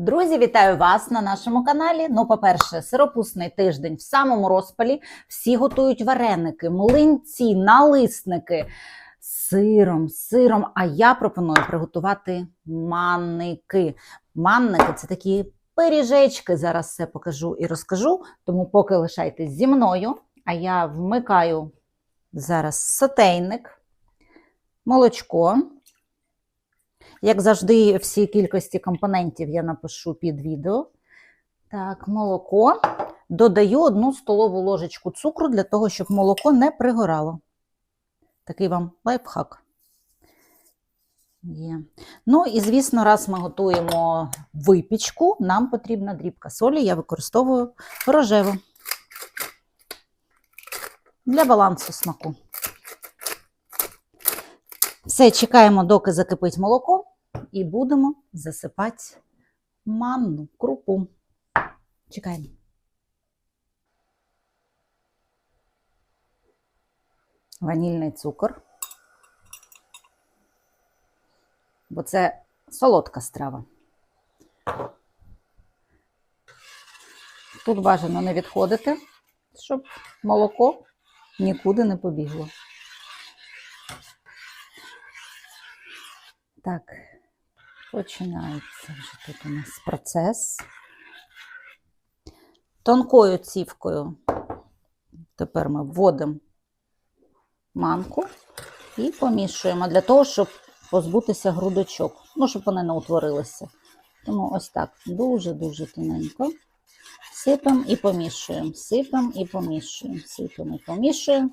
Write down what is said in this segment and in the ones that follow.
Друзі, вітаю вас на нашому каналі. Ну, по-перше, сиропусний тиждень в самому розпалі. Всі готують вареники, млинці, налисники з сиром, сиром. А я пропоную приготувати манники. Манники це такі пиріжечки. Зараз все покажу і розкажу. Тому поки лишайтесь зі мною. А я вмикаю зараз сотейник, молочко. Як завжди, всі кількості компонентів я напишу під відео. Так, молоко. Додаю одну столову ложечку цукру для того, щоб молоко не пригорало. Такий вам лайфхак. Є. Ну і, звісно, раз ми готуємо випічку, нам потрібна дрібка солі. Я використовую рожеву для балансу смаку. Все, чекаємо, доки закипить молоко, і будемо засипати манну, крупу. Чекаємо. Ванільний цукор. Бо це солодка страва. Тут бажано не відходити, щоб молоко нікуди не побігло. Так, починається вже тут у нас процес. Тонкою цівкою тепер ми вводимо манку і помішуємо для того, щоб позбутися грудочок, ну, щоб вони не утворилися. Тому ось так дуже-дуже тоненько. Сипемо і помішуємо, сипемо і помішуємо, сипемо і помішуємо.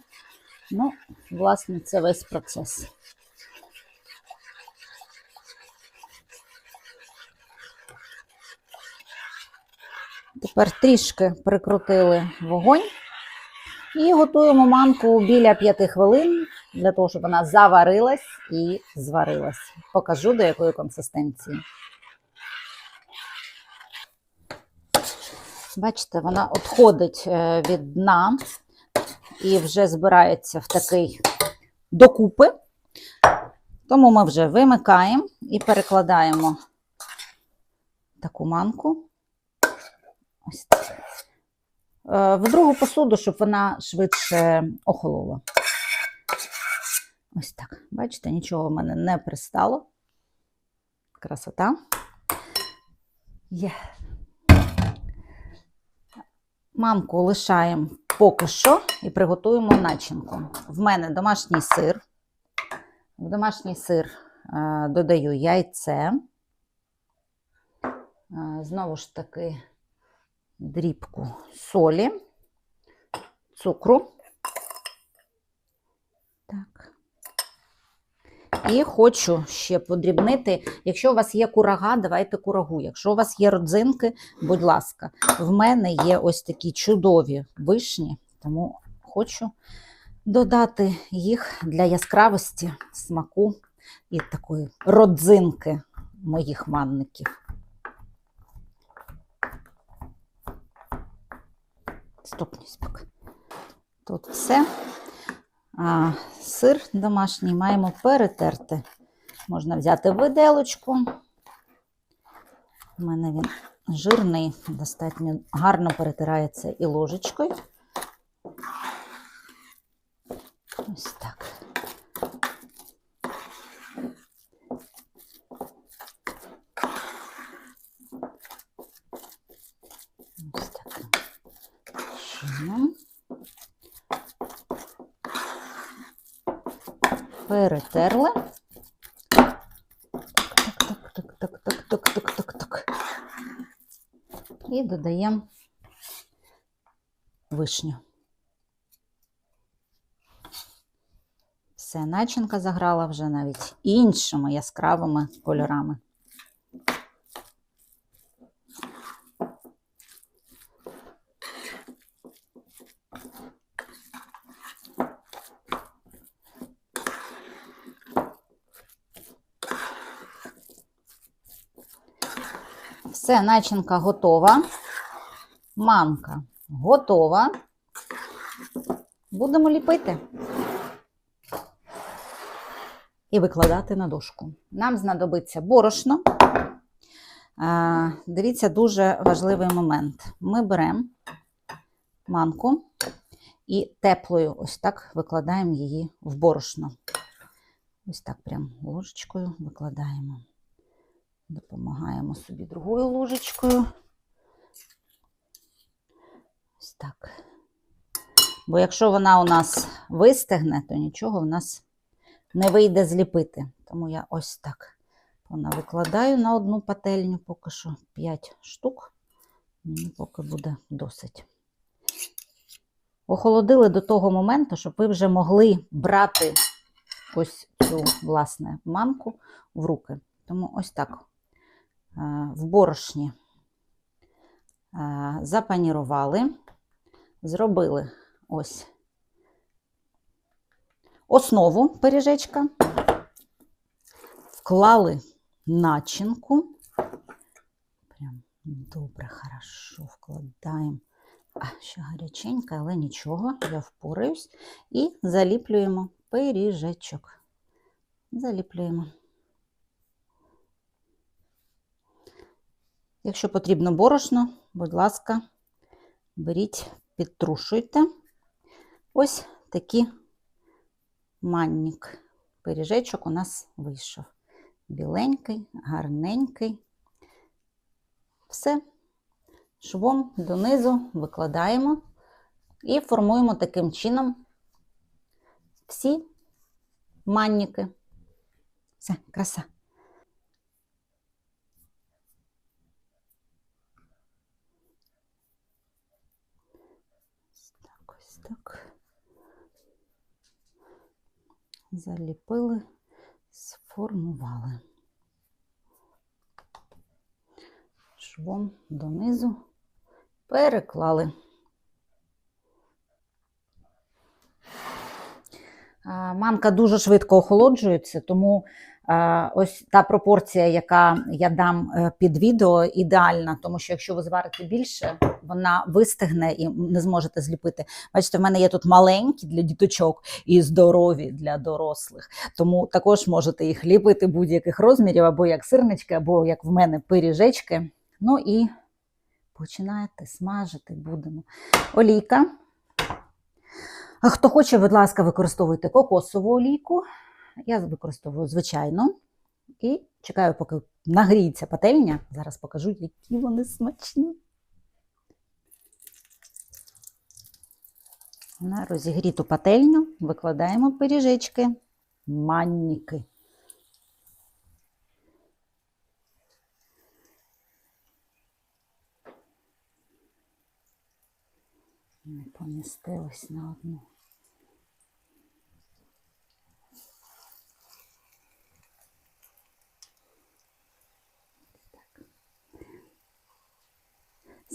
Ну, власне, це весь процес. Тепер трішки прикрутили вогонь і готуємо манку біля 5 хвилин для того, щоб вона заварилась і зварилась. Покажу до якої консистенції. Бачите, вона відходить е, від дна і вже збирається в такий докупи. Тому ми вже вимикаємо і перекладаємо таку манку. Ось так. Е, В другу посуду, щоб вона швидше охолола. Ось так. Бачите, нічого в мене не пристало. Красота. Є. Манку лишаємо поки що і приготуємо начинку. В мене домашній сир. В домашній сир е, додаю яйце. Е, Знову ж таки, дрібку солі, цукру. Так. І хочу ще подрібнити. Якщо у вас є курага, давайте курагу. Якщо у вас є родзинки, будь ласка, в мене є ось такі чудові вишні, тому хочу додати їх для яскравості, смаку і такої родзинки моїх манників. Стопнусь поки. Тут все. А сир домашній маємо перетерти. Можна взяти виделочку. У мене він жирний, достатньо гарно перетирається і ложечкою. Ось так. Перетерли так-так-так-так-так-так-так-так-так. І додаємо вишню. Все, начинка заграла вже навіть іншими яскравими кольорами. Все, начинка готова. Манка готова. Будемо ліпити. І викладати на дошку. Нам знадобиться борошно, дивіться, дуже важливий момент. Ми беремо манку і теплою ось так викладаємо її в борошно. Ось так прям ложечкою викладаємо. Допомагаємо собі другою ложечкою. Ось так. Бо якщо вона у нас вистигне, то нічого в нас не вийде зліпити. Тому я ось так вона викладаю на одну пательню, поки що 5 штук. Мені поки буде досить. Охолодили до того моменту, щоб ви вже могли брати ось цю, власне, манку в руки. Тому ось так в борошні е, запанірували, зробили ось основу пиріжечка, вклали начинку. Прям добре, хорошо вкладаємо. А, ще гаряченька, але нічого, я впораюсь. І заліплюємо пиріжечок. Заліплюємо. Якщо потрібно борошно, будь ласка, беріть, підтрушуйте. Ось такий маннік. Пиріжечок у нас вийшов. Біленький, гарненький. Все. Швом донизу викладаємо і формуємо таким чином всі манніки. Все, краса. Ось Так. Заліпили, сформували. Швом донизу переклали. Манка дуже швидко охолоджується, тому ось та пропорція, яка я дам е, під відео, ідеальна, тому що якщо ви зварите більше, вона вистигне і не зможете зліпити. Бачите, в мене є тут маленькі для діточок і здорові для дорослих. Тому також можете їх ліпити будь-яких розмірів, або як сирнички, або як в мене пиріжечки. Ну і починаєте смажити будемо. Олійка. Хто хоче, будь ласка, використовуйте кокосову олійку. Я використовую звичайно. І чекаю, поки нагріється пательня. Зараз покажу, які вони смачні. На розігріту пательню викладаємо пиріжечки, манніки. Не помістилось на одну.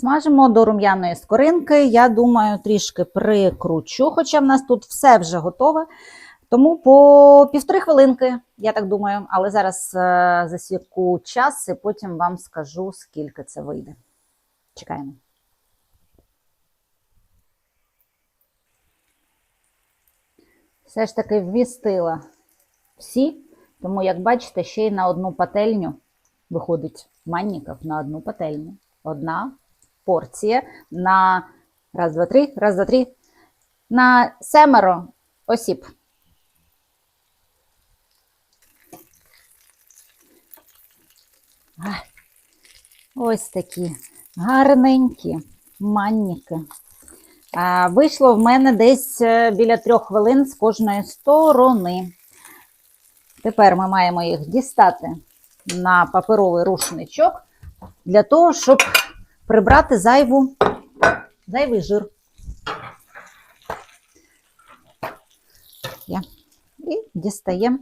Смажимо до рум'яної скоринки. Я думаю, трішки прикручу, хоча в нас тут все вже готове. Тому по півтори хвилинки, я так думаю, але зараз е, засіку час і потім вам скажу, скільки це вийде. Чекаємо. Все ж таки вмістила всі, тому, як бачите, ще й на одну пательню виходить манніків на одну пательню. Одна порція на раз, два, три, раз, два, три, на семеро осіб. Ось такі гарненькі манніки. Вийшло в мене десь е, біля трьох хвилин з кожної сторони. Тепер ми маємо їх дістати на паперовий рушничок для того, щоб прибрати зайву, зайвий жир. Є. І дістаємо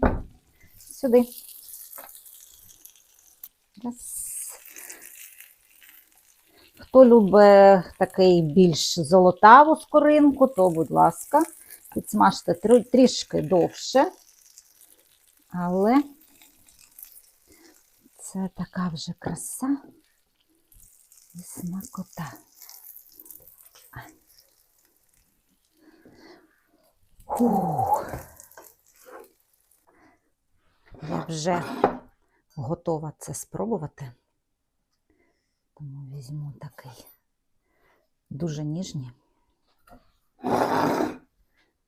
сюди. Хто любить такий більш золотаву скоринку, то, будь ласка, підсмажте трішки довше. Але це така вже краса і смакота. Фух. Я вже готова це спробувати. Тому візьму такий дуже ніжний.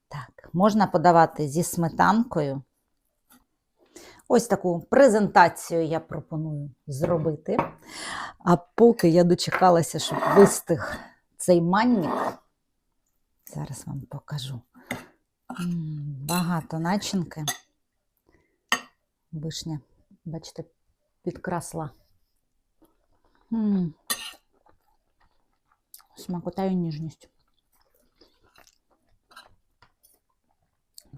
Так, можна подавати зі сметанкою. Ось таку презентацію я пропоную зробити. А поки я дочекалася, щоб вистиг цей манник, зараз вам покажу. Багато начинки. Вишня, бачите, підкрасла. М. Смакота і ніжність.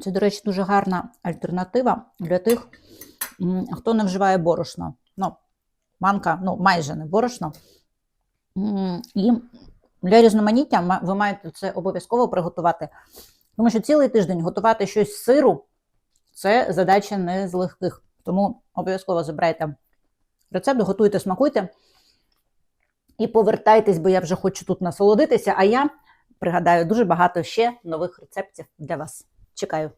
Це, до речі, дуже гарна альтернатива для тих, хто не вживає борошно. Ну, манка, ну, майже не борошно. І для різноманіття ви маєте це обов'язково приготувати. Тому що цілий тиждень готувати щось з сиру це задача не з легких. Тому обов'язково забирайте рецепт, готуйте, смакуйте і повертайтесь, бо я вже хочу тут насолодитися. А я пригадаю дуже багато ще нових рецептів для вас. Чекаю.